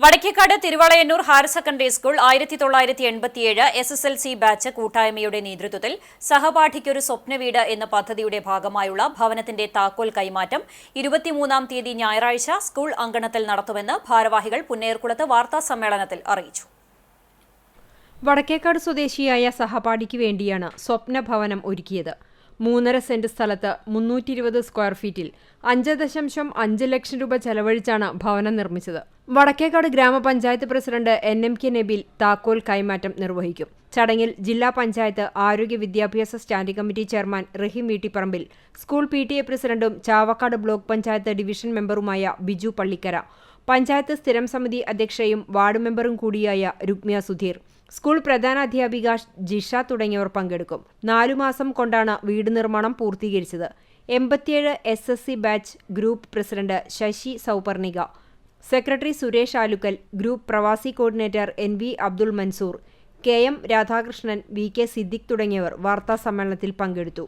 Vadakkekad Thiruvalayannur higher secondary school ആയിരത്തി തൊള്ളായിരത്തി എൺപത്തിയേഴ് S S L C batch കൂട്ടായ്മയുടെ നേതൃത്വത്തിൽ സഹപാഠിക്കൊരു സ്വപ്നവീട് എന്ന പദ്ധതിയുടെ ഭാഗമായുള്ള ഭവനത്തിന്റെ താക്കോൽ കൈമാറ്റം ഇരുപത്തിമൂന്നാം തീയതി ഞായറാഴ്ച സ്കൂൾ അങ്കണത്തിൽ നടത്തുമെന്ന് ഭാരവാഹികൾ പുന്നേർകുളത്ത് വാർത്താ സമ്മേളനത്തിൽ അറിയിച്ചു. വടക്കേക്കാട് സ്വദേശിയായ സഹപാഠിക്ക് വേണ്ടിയാണ് സ്വപ്നഭവനം ഒരുക്കിയത്. മൂന്നര സെന്റ് സ്ഥലത്ത് മുന്നൂറ്റി ഇരുപത് സ്ക്വയർ ഫീറ്റിൽ അഞ്ച് ദശാംശം അഞ്ച് ലക്ഷം രൂപ ചെലവഴിച്ചാണ് ഭവനം നിർമ്മിച്ചത്. വടക്കേക്കാട് ഗ്രാമപഞ്ചായത്ത് president N M K Nabil താക്കോൽ കൈമാറ്റം നിർവഹിക്കും. ചടങ്ങിൽ ജില്ലാ പഞ്ചായത്ത് ആരോഗ്യ വിദ്യാഭ്യാസ standing committee chairman Rahim Veettipparambil school P T A പ്രസിഡന്റും ചാവക്കാട് ബ്ലോക്ക് പഞ്ചായത്ത് ഡിവിഷൻ മെമ്പറുമായ ബിജു പള്ളിക്കര പഞ്ചായത്ത് സ്ഥിരം സമിതി അധ്യക്ഷയും വാർഡ് മെമ്പറും കൂടിയായ രുക്മിയ സുധീർ. സ്കൂൾ പ്രധാനാധ്യാപിക ജിഷ തുടങ്ങിയവർ പങ്കെടുക്കും. നാലു മാസം കൊണ്ടാണ് വീട് നിർമ്മാണം പൂർത്തീകരിച്ചത്. എൺപത്തിയേഴ് S S C batch group president Sasi Souparnika secretary Suresh Alukkal group പ്രവാസി coordinator N V Abdul Mansoor K M Radhakrishnan V K Siddique തുടങ്ങിയവർ വാർത്താസമ്മേളനത്തിൽ പങ്കെടുത്തു.